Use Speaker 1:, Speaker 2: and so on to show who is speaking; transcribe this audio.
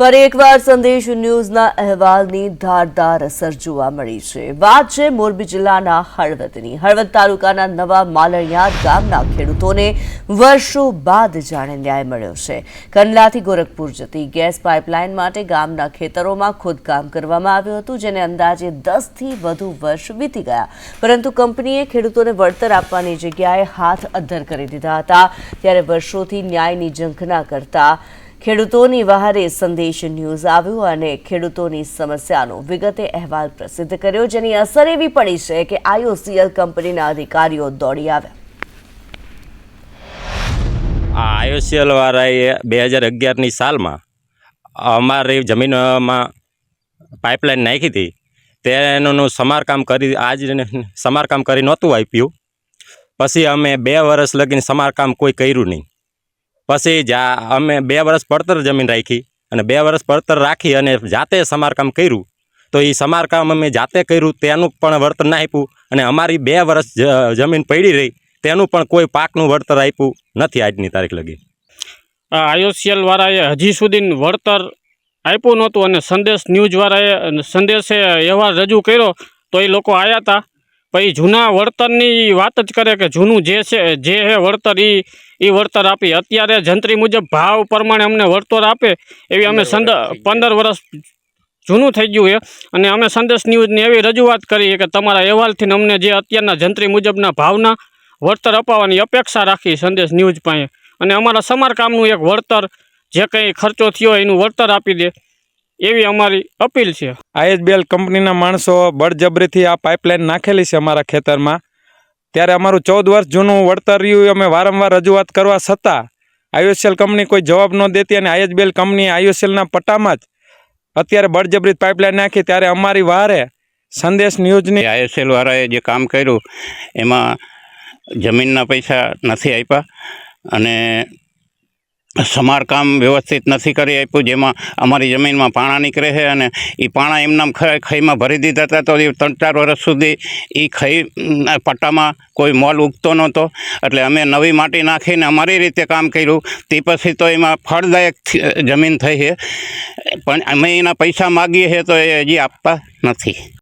Speaker 1: ફરી એકવાર સંદેશ ન્યૂઝના અહેવાલની ધારદાર અસર જોવા મળી છે. વાત છે મોરબી જિલ્લાના હળવદની. હળવદ તાલુકાના નવા માલણિયાદ ગામના ખેડૂતોને વર્ષો બાદ જાણે ન્યાય મળ્યો છે. કંડલાથી ગોરખપુર જતી ગેસ પાઇપલાઇન માટે ગામના ખેતરોમાં ખોદકામ કરવામાં આવ્યું હતું, જેને અંદાજે દસથી વધુ વર્ષ વીતી ગયા. પરંતુ કંપનીએ ખેડૂતોને વળતર આપવાની જગ્યાએ હાથ અદ્ધર કરી દીધા હતા. ત્યારે વર્ષોથી ન્યાયની ઝંખના કરતા ખેડૂતોની વહારે સંદેશ ન્યૂઝ આવ્યું અને ખેડૂતોની સમસ્યાનો વિગતે અહેવાલ પ્રસિદ્ધ કર્યો, જેની અસર એવી પડી છે કે આઈઓસીએલ કંપનીના અધિકારીઓ દોડી આવ્યા.
Speaker 2: આ આઈઓસીએલ વાળાએ બે હજાર અગિયારની સાલમાં અમારી જમીનમાં પાઇપલાઇન નાખી હતી. તેનું સમારકામ કરી, આજ સમારકામ કરી નહોતું આપ્યું. પછી અમે બે વર્ષ લગીને સમારકામ કોઈ કર્યું નહીં. પછી જા, અમે બે વર્ષ પડતર જમીન રાખી અને બે વર્ષ પડતર રાખી અને જાતે સમારકામ કર્યું. તો એ સમારકામ અમે જાતે કર્યું, તેનું પણ વળતર ના આપ્યું અને અમારી બે વર્ષ જમીન પડી રહી, તેનું પણ કોઈ પાકનું વળતર આપ્યું નથી આજની તારીખ લગી.
Speaker 3: આ આઈઓસીએલ હજી સુધી વળતર આપ્યું નહોતું અને સંદેશ ન્યૂઝવાળાએ સંદેશે અહેવાલ રજૂ કર્યો, તો એ લોકો આવ્યા હતા પછી જૂના વળતરની વાત જ કરે કે જૂનું જે છે જે હે વળતર એ એ વળતર આપી. અત્યારે જંત્રી મુજબ ભાવ પ્રમાણે અમને વળતર આપે એવી અમે સંદ પંદર વર્ષ જૂનું થઈ ગયું છે અને અમે સંદેશ ન્યૂઝની એવી રજૂઆત કરી કે તમારા અહેવાલથી અમને જે અત્યારના જંત્રી મુજબના ભાવના વળતર અપાવવાની અપેક્ષા રાખી સંદેશ ન્યૂઝ પાસે. અને અમારા સમારકામનું એક વળતર જે કંઈ ખર્ચો થયો હોય એનું વળતર આપી દે. એવી અમારી અપીલ છે.
Speaker 4: આઈએચબીએલ કંપનીના માણસો બળજબરીથી આ પાઇપલાઇન નાખેલી છે અમારા ખેતરમાં. ત્યારે અમારું ચૌદ વર્ષ જૂનું વળતર રહ્યું અમે વારંવાર રજૂઆત કરવા છતાં આઈએસએલ કંપની કોઈ જવાબ ન દેતી અને આઈએચબીએલ કંપની આઈઓસીએલના પટ્ટામાં જ અત્યારે બળજબરી પાઇપલાઇન નાખી ત્યારે અમારી વારે સંદેશ ન્યૂઝની
Speaker 5: આઈએસએલ વાળાએ જે કામ કર્યું એમાં જમીનના પૈસા નથી આપ્યા અને સમારકામ વ્યવસ્થિત નથી કરી આપ્યું, જેમાં અમારી જમીનમાં પાણા નીકળે છે અને એ પાણા એમનામ ખઈમાં ભરી દીધા હતા, તો એ ત્રણ ચાર વર્ષ સુધી એ ખઈ પટ્ટામાં કોઈ મોલ ઉગતો નહોતો. એટલે અમે નવી માટી નાખીને અમારી રીતે કામ કર્યું. તે પછી તો એમાં ફળદાયક જમીન થઈ છે. પણ અમે એના પૈસા માગીએ છીએ તો એ હજી આપતા નથી.